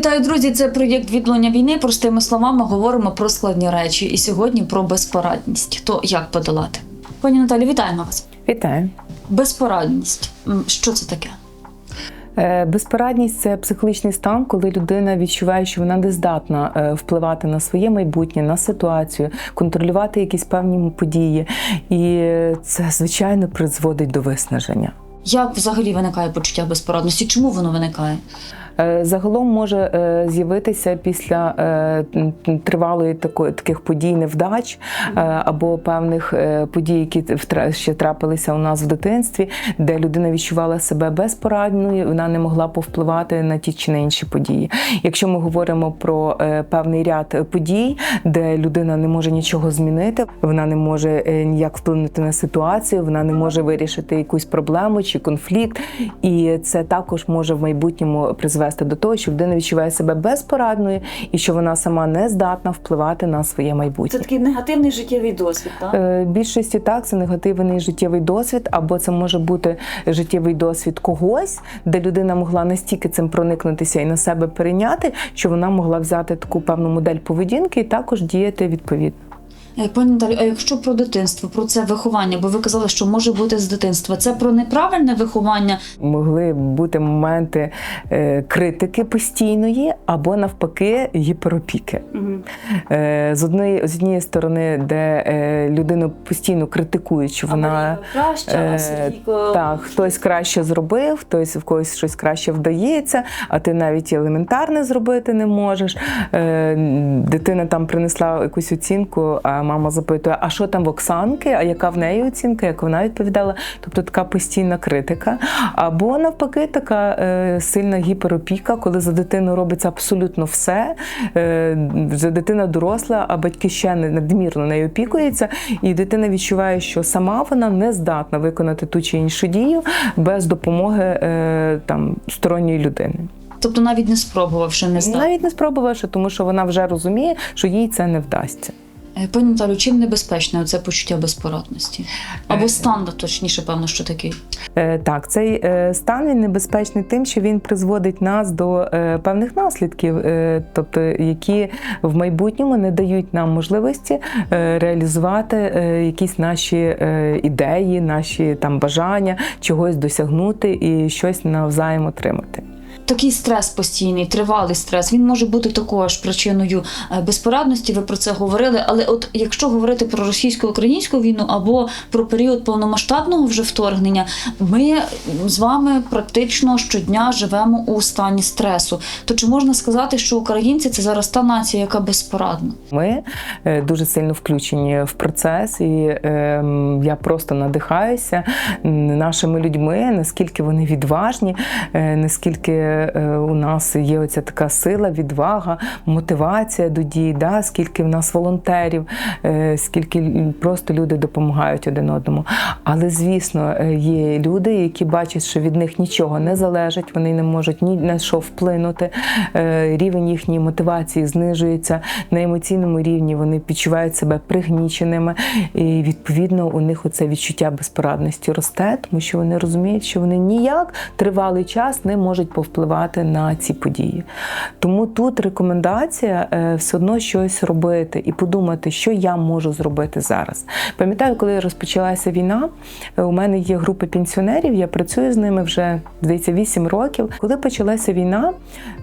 Вітаю, друзі! Це проєкт відлуння війни. Простими словами говоримо про складні речі. І сьогодні про безпорадність. То як подолати? Пані Наталі, вітаємо вас. Вітаю. Безпорадність. Що це таке? Е, Безпорадність це психологічний стан, коли людина відчуває, що вона не здатна е, впливати на своє майбутнє, на ситуацію, контролювати якісь певні події. І це, звичайно, призводить до виснаження. Як взагалі виникає почуття безпорадності? Чому воно виникає? Е, Загалом може е, з'явитися після е, тривалої такої таких подій, невдач або певних подій, які ще трапилися у нас в дитинстві, де людина відчувала себе безпорадною, вона не могла повпливати на ті чи на інші події. Якщо ми говоримо про певний ряд подій, де людина не може нічого змінити, вона не може ніяк вплинути на ситуацію, вона не може вирішити якусь проблему чи конфлікт, і це також може в майбутньому призвести до того, що людина відчуває себе безпорадною і що вона сама не здатна впливати на своє майбутнє. такий негативний життєвий досвід, так? Е, Більшості так це негативний життєвий досвід, або це може бути життєвий досвід когось, де людина могла настільки цим проникнутися і на себе перейняти, що вона могла взяти таку певну модель поведінки і також діяти відповідно. Е, Пані Наталі, а якщо про дитинство, про це виховання, бо ви казали, що може бути з дитинства, це про неправильне виховання. Могли бути моменти е, критики постійної або навпаки гіперопіки. Е, з одної з однієї сторони, де е, людину постійно критикують, що вона краще, Е, Так, хтось краще зробив, хтось в когось щось краще вдається, а ти навіть елементарне зробити не можеш. Е, Дитина там принесла якусь оцінку, а мама запитує, а що там в Оксанки, а яка в неї оцінка, як вона відповідала. Тобто така постійна критика. Або навпаки, така е, сильна гіперопіка, коли за дитину робиться абсолютно все. Е, вже дитина доросла, а батьки ще не надмірно нею опікуються, і дитина відчуває, що сама вона не здатна виконати ту чи іншу дію без допомоги е, там сторонньої людини. Тобто навіть не спробувавши, не знаю. Навіть не спробувавши, тому що вона вже розуміє, що їй це не вдасться. Е, Пані Наталю, чим небезпечне це почуття безпорадності? Або стан, точніше, певно, що такий. Е, Так, цей е, стан він небезпечний тим, що він призводить нас до е, певних наслідків, е, тобто які в майбутньому не дають нам можливості е, реалізувати е, якісь наші е, ідеї, наші там бажання, чогось досягнути і щось навзаєм отримати. Такий стрес постійний, тривалий стрес, він може бути також причиною е, безпорадності. Ви про це говорили. Але от якщо говорити про російсько-українську війну або про період повномасштабного вже вторгнення, ми з вами практично щодня живемо у стані стресу. То чи можна сказати, що українці це зараз та нація, яка безпорадна? Ми е, дуже сильно включені в процес, і е, я просто надихаюся нашими людьми, наскільки вони відважні, е, наскільки у нас є оця така сила, відвага, мотивація до дій, да? скільки в нас волонтерів, е, скільки просто люди допомагають один одному. Але звісно, е, є люди, які бачать, що від них нічого не залежить, вони не можуть ні на що вплинути. Е, Рівень їхньої мотивації знижується на емоційному рівні. Вони відчувають себе пригніченими, і відповідно у них оце відчуття безпорадності росте, тому що вони розуміють, що вони ніяк тривалий час не можуть повпливати на ці події. Тому тут рекомендація е, все одно щось робити і подумати, що я можу зробити зараз. Пам'ятаю, коли розпочалася війна, е, у мене є група пенсіонерів, я працюю з ними вже здається 8 років. Коли почалася війна,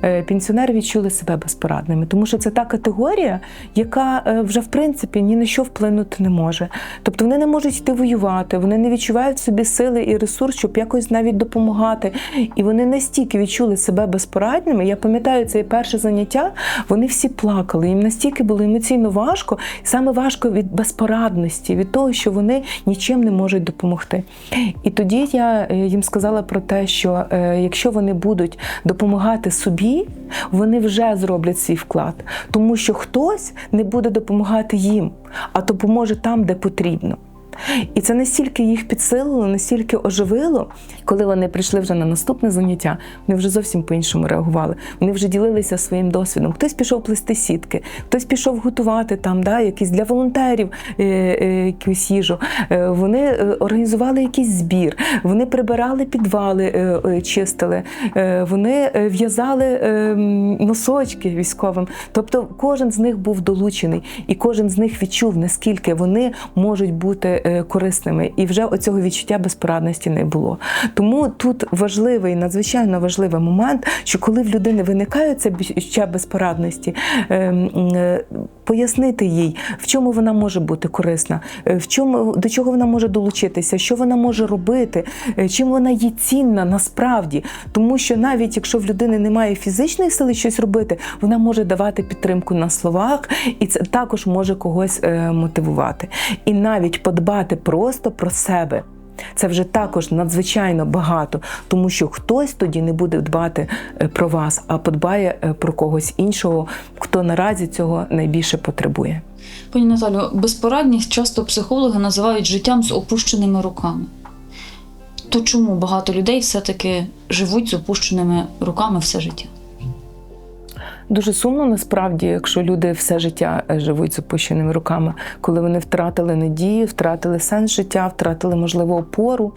е, пенсіонери відчули себе безпорадними, тому що це та категорія, яка вже в принципі ні на що вплинути не може. Тобто вони не можуть йти воювати, вони не відчувають в собі сили і ресурс, щоб якось навіть допомагати. І вони настільки відчули себе безпорадними. Я пам'ятаю це перше заняття. Вони всі плакали. Їм настільки було емоційно важко, і саме важко від безпорадності, від того, що вони нічим не можуть допомогти. І тоді я е, їм сказала про те, що е, якщо вони будуть допомагати собі, вони вже зроблять свій вклад, тому що хтось не буде допомагати їм, а допоможе там, де потрібно. І це настільки їх підсилило, настільки оживило, коли вони прийшли вже на наступне заняття, вони вже зовсім по-іншому реагували. Вони вже ділилися своїм досвідом. Хтось пішов плести сітки, хтось пішов готувати там, да, якісь для волонтерів е, е, якусь їжу. Е, вони е, організували якийсь збір, вони прибирали підвали, е, е, чистили, е, вони е, в'язали е, носочки військовим. Тобто кожен з них був долучений, і кожен з них відчув, наскільки вони можуть бути е, корисними. І вже оцього відчуття безпорадності не було. Тому тут важливий, надзвичайно важливий момент, що коли в людини виникає це відчуття безпорадності, е, м, е, пояснити їй, в чому вона може бути корисна, е, в чому до чого вона може долучитися, що вона може робити, е, чим вона є цінна насправді. Тому що навіть якщо в людини немає фізичної сили щось робити, вона може давати підтримку на словах, і це також може когось е, мотивувати. І навіть подбати просто про себе. Це вже також надзвичайно багато, тому що хтось тоді не буде дбати е, про вас, а подбає е, про когось іншого, хто наразі цього найбільше потребує. Пані Наталю, безпорадність часто психологи називають життям з опущеними руками. То чому багато людей все-таки живуть з опущеними руками все життя? Дуже сумно насправді, якщо люди все життя е, живуть з опущеними руками, коли вони втратили надію, втратили сенс життя, втратили можливо опору.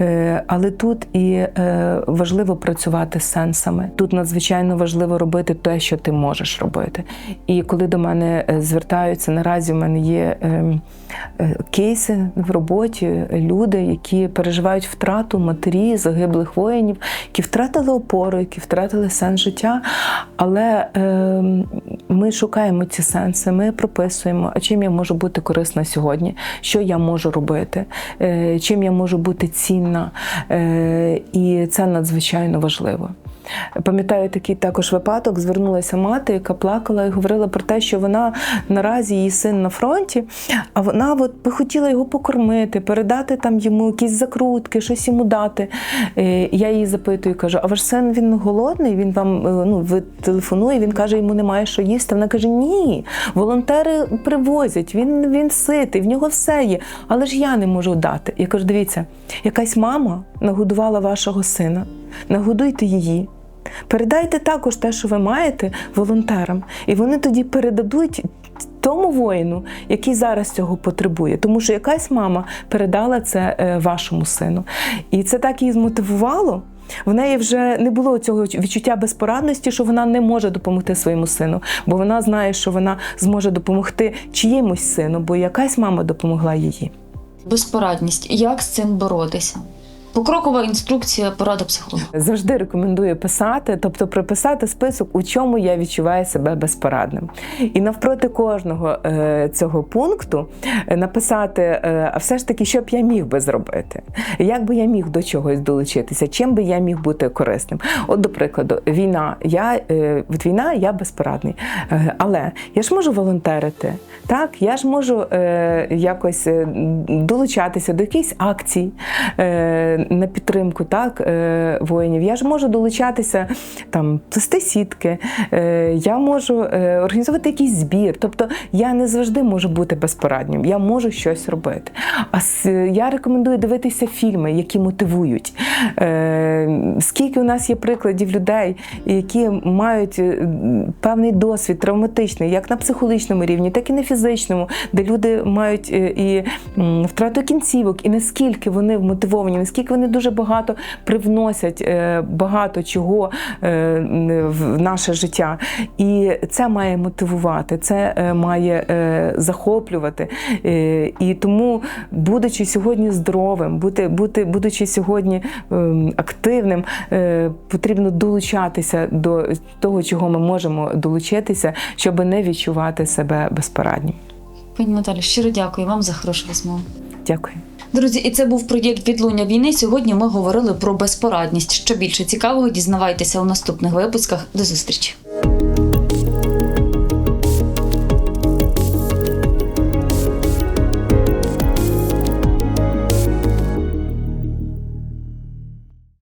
Е, Але тут і е, важливо працювати з сенсами. Тут надзвичайно важливо робити те, що ти можеш робити. І коли до мене звертаються, наразі в мене є е, е, кейси в роботі, люди, які переживають втрату матері, загиблих воїнів, які втратили опору, які втратили сенс життя. Але ми шукаємо ці сенси, ми прописуємо, а чим я можу бути корисна сьогодні, що я можу робити, е, чим я можу бути цінна. Е, і це надзвичайно важливо. Пам'ятаю такий також випадок. Звернулася мати, яка плакала і говорила про те, що вона наразі її син на фронті, а вона от би хотіла його покормити, передати там йому якісь закрутки, щось йому дати. Е, Я її запитую, кажу: а ваш син він голодний? Він вам е, ну, ви телефонує, він каже, йому немає що їсти. Вона каже: Ні, волонтери привозять, він, він ситий, в нього все є. Але ж я не можу дати. Я кажу: дивіться, якась мама нагодувала вашого сина, нагодуйте її. Передайте також те, що ви маєте волонтерам, і вони тоді передадуть тому воїну, який зараз цього потребує. Тому що якась мама передала це е, вашому сину. І це так її змотивувало. В неї вже не було цього відчуття безпорадності, що вона не може допомогти своєму сину, бо вона знає, що вона зможе допомогти чиємусь сину, бо якась мама допомогла її. Безпорадність. Як з цим боротися? Покрокова інструкція, порада психолога. Завжди рекомендую писати, тобто прописати список, у чому я відчуваю себе безпорадним. І навпроти кожного е, цього пункту е, написати, е, а все ж таки, що б я міг би зробити, як би я міг до чогось долучитися, чим би я міг бути корисним. От, до прикладу, війна. Я от війна, я безпорадний. Але я ж можу волонтерити. Так, я ж можу якось долучатися до якихось акцій на підтримку так, е, воїнів. Я ж можу долучатися там, плести сітки, е, я можу е, організувати якийсь збір. Тобто я не завжди можу бути безпораднім, я можу щось робити. А я рекомендую дивитися фільми, які мотивують. Скільки у нас є прикладів людей, які мають певний досвід травматичний, як на психологічному рівні, так і на фізичному, де люди мають і втрату кінцівок, і наскільки вони вмотивовані, наскільки вони дуже багато привносять е, багато чого е, в наше життя. І це має мотивувати, це е, має захоплювати. І тому, будучи сьогодні здоровим, бути, бути, будучи сьогодні ем, активним, потрібно долучатися до того, чого ми можемо долучитися, щоб не відчувати себе безпораднім. Пані Наталі, щиро дякую вам за хорошу розмову. Дякую. Друзі, і це був проєкт відлуння війни. Сьогодні ми говорили про безпорадність. Що більше цікавого дізнавайтеся у наступних випусках. До зустрічі.